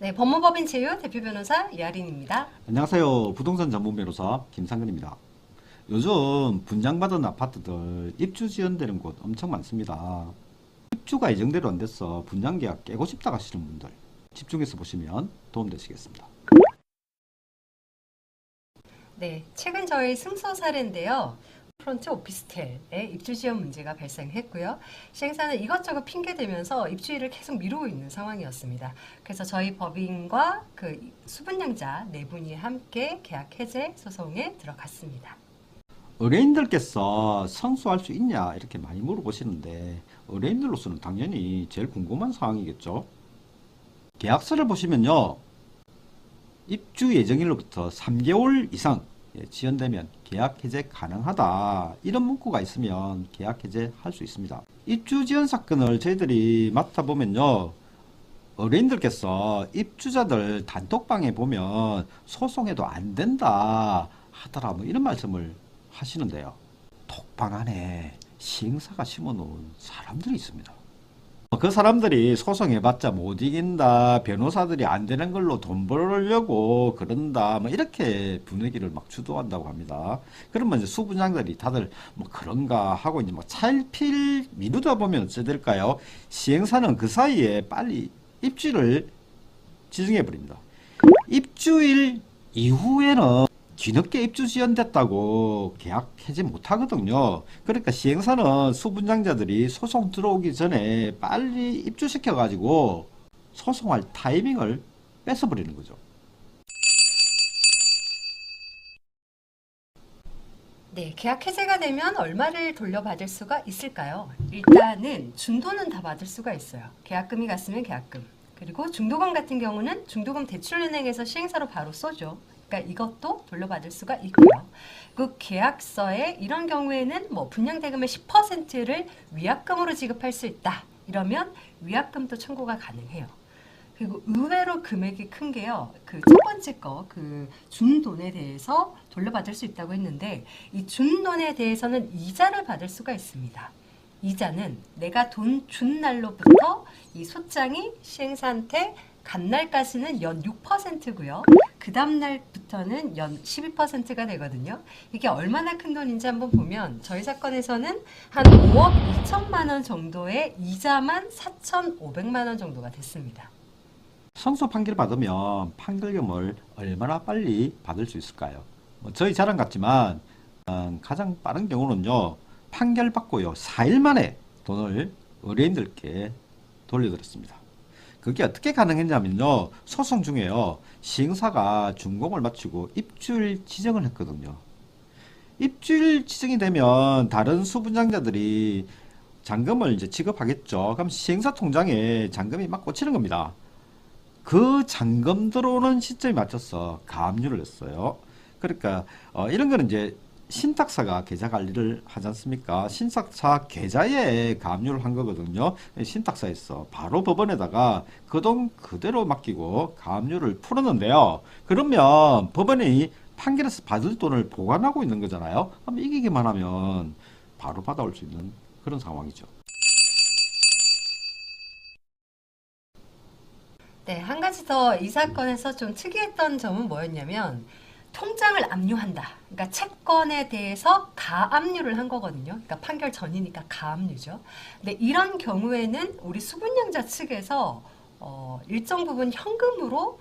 네, 법무법인 제휴 대표 변호사 이하린입니다. 안녕하세요. 부동산 전문 변호사 김상근입니다. 요즘 분양받은 아파트들 입주 지연되는 곳 엄청 많습니다. 입주가 예정대로 안 돼서 분양계약 깨고 싶다 하시는 분들 집중해서 보시면 도움되시겠습니다. 네, 최근 저희 승소 사례인데요. 프론트 오피스텔에 입주 지연 문제가 발생했고요. 시행사는 이것저것 핑계 대면서 입주일을 계속 미루고 있는 상황이었습니다. 그래서 저희 법인과 그 수분양자 네 분이 함께 계약 해제 소송에 들어갔습니다. 의뢰인들께서 선수할 수 있냐 이렇게 많이 물어보시는데 의뢰인들로서는 당연히 제일 궁금한 사항이겠죠. 계약서를 보시면요. 입주 예정일로부터 3개월 이상 예, 지연되면 계약 해제 가능하다. 이런 문구가 있으면 계약 해제 할 수 있습니다. 입주 지연 사건을 저희들이 맡아보면요. 의뢰인들께서 입주자들 단톡방에 보면 소송해도 안 된다 하더라 뭐 이런 말씀을 하시는데요. 톡방 안에 시행사가 심어놓은 사람들이 있습니다. 그 사람들이 소송해봤자 못 이긴다, 변호사들이 안 되는 걸로 돈 벌려고 그런다, 뭐 이렇게 분위기를 막 주도한다고 합니다. 그러면 이제 수분양들이 다들 뭐 그런가 하고 이제 뭐 차일필 미루다 보면 어찌 될까요? 시행사는 그 사이에 빨리 입주를 지정해 버립니다. 입주일 이후에는 뒤늦게 입주 지연됐다고 계약 해지 못하거든요. 그러니까 시행사는 수분양자들이 소송 들어오기 전에 빨리 입주시켜가지고 소송할 타이밍을 뺏어버리는 거죠. 네, 계약 해제가 되면 얼마를 돌려받을 수가 있을까요? 일단은 중도는 다 받을 수가 있어요. 계약금이 갔으면 계약금. 그리고 중도금 같은 경우는 중도금 대출은행에서 시행사로 바로 쏘죠. 그러니까 이것도 돌려받을 수가 있고요. 그 계약서에 이런 경우에는 뭐 분양대금의 10%를 위약금으로 지급할 수 있다. 이러면 위약금도 청구가 가능해요. 그리고 의외로 금액이 큰 게요. 그 첫 번째 거, 그 준돈에 대해서 돌려받을 수 있다고 했는데 이 준돈에 대해서는 이자를 받을 수가 있습니다. 이자는 내가 돈 준 날로부터 이 소장이 시행사한테 간 날까지는 연 6%고요. 그 다음 날부터는 연 12%가 되거든요. 이게 얼마나 큰 돈인지 한번 보면 저희 사건에서는 한 5억 2천만 원 정도의 이자만 4,500만 원 정도가 됐습니다. 선소 판결 받으면 판결금을 얼마나 빨리 받을 수 있을까요? 뭐 저희 자랑 같지만 어, 가장 빠른 경우는요 판결 받고요 4일 만에 돈을 의뢰인들께 돌려드렸습니다. 그게 어떻게 가능했냐면요 소송 중에요 시행사가 준공을 마치고 입주일 지정을 했거든요. 입주일 지정이 되면 다른 수분양자들이 잔금을 이제 지급하겠죠. 그럼 시행사 통장에 잔금이 막 꽂히는 겁니다. 그 잔금 들어오는 시점에 맞춰서 가압류를 했어요. 그러니까 어, 이런 거는 이제 신탁사가 계좌 관리를 하지 않습니까? 신탁사 계좌에 가압류를 한 거거든요. 신탁사에서 바로 법원에다가 그 돈 그대로 맡기고 가압류를 풀었는데요. 그러면 법원이 판결에서 받을 돈을 보관하고 있는 거잖아요. 그럼 이기기만 하면 바로 받아올 수 있는 그런 상황이죠. 네, 한 가지 더 이 사건에서 좀 특이했던 점은 뭐였냐면 통장을 압류한다. 그러니까 채권에 대해서 가압류를 한 거거든요. 그러니까 판결 전이니까 가압류죠. 근데 이런 경우에는 우리 수분양자 측에서 어, 일정 부분 현금으로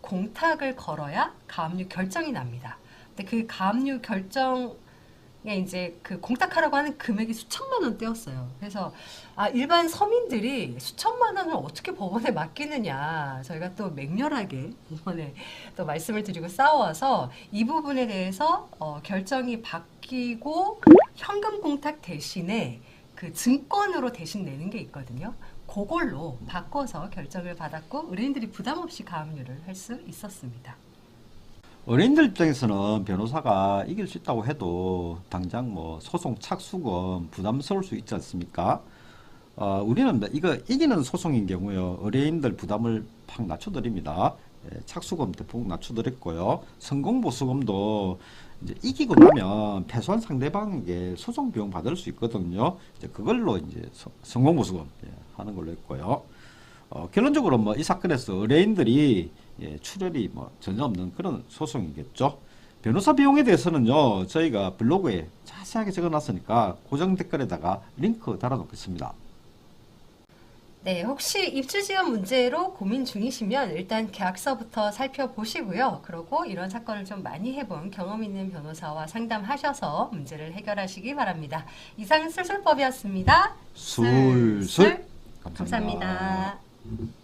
공탁을 걸어야 가압류 결정이 납니다. 근데 그 가압류 결정 에 이제 그 공탁하라고 하는 금액이 수천만 원대였어요. 그래서 아 일반 서민들이 수천만 원을 어떻게 법원에 맡기느냐 저희가 또 맹렬하게 이번에 또 말씀을 드리고 싸워서 이 부분에 대해서 어, 결정이 바뀌고 현금 공탁 대신에 그 증권으로 대신 내는 게 있거든요. 그걸로 바꿔서 결정을 받았고 의뢰인들이 부담 없이 가압류를 할 수 있었습니다. 의뢰인들 입장에서는 변호사가 이길 수 있다고 해도 당장 뭐 소송 착수금 부담스러울 수 있지 않습니까? 어, 우리는 이거 이기는 소송인 경우요 의뢰인들 부담을 팍 낮춰드립니다. 예, 착수금 대폭 낮춰드렸고요. 성공보수금도 이제 이기고 나면 패소한 상대방에게 소송 비용 받을 수 있거든요. 이제 그걸로 이제 서- 성공보수금 예, 하는 걸로 했고요. 어, 결론적으로 뭐 이 사건에서 의뢰인들이 예, 출혈이 뭐 전혀 없는 그런 소송이겠죠. 변호사 비용에 대해서는요 저희가 블로그에 자세하게 적어놨으니까 고정 댓글에다가 링크 달아놓겠습니다. 네, 혹시 입주 지원 문제로 고민 중이시면 일단 계약서부터 살펴보시고요. 그리고 이런 사건을 좀 많이 해본 경험 있는 변호사와 상담하셔서 문제를 해결하시기 바랍니다. 이상 술술법이었습니다. 술술 감사합니다. Thank you.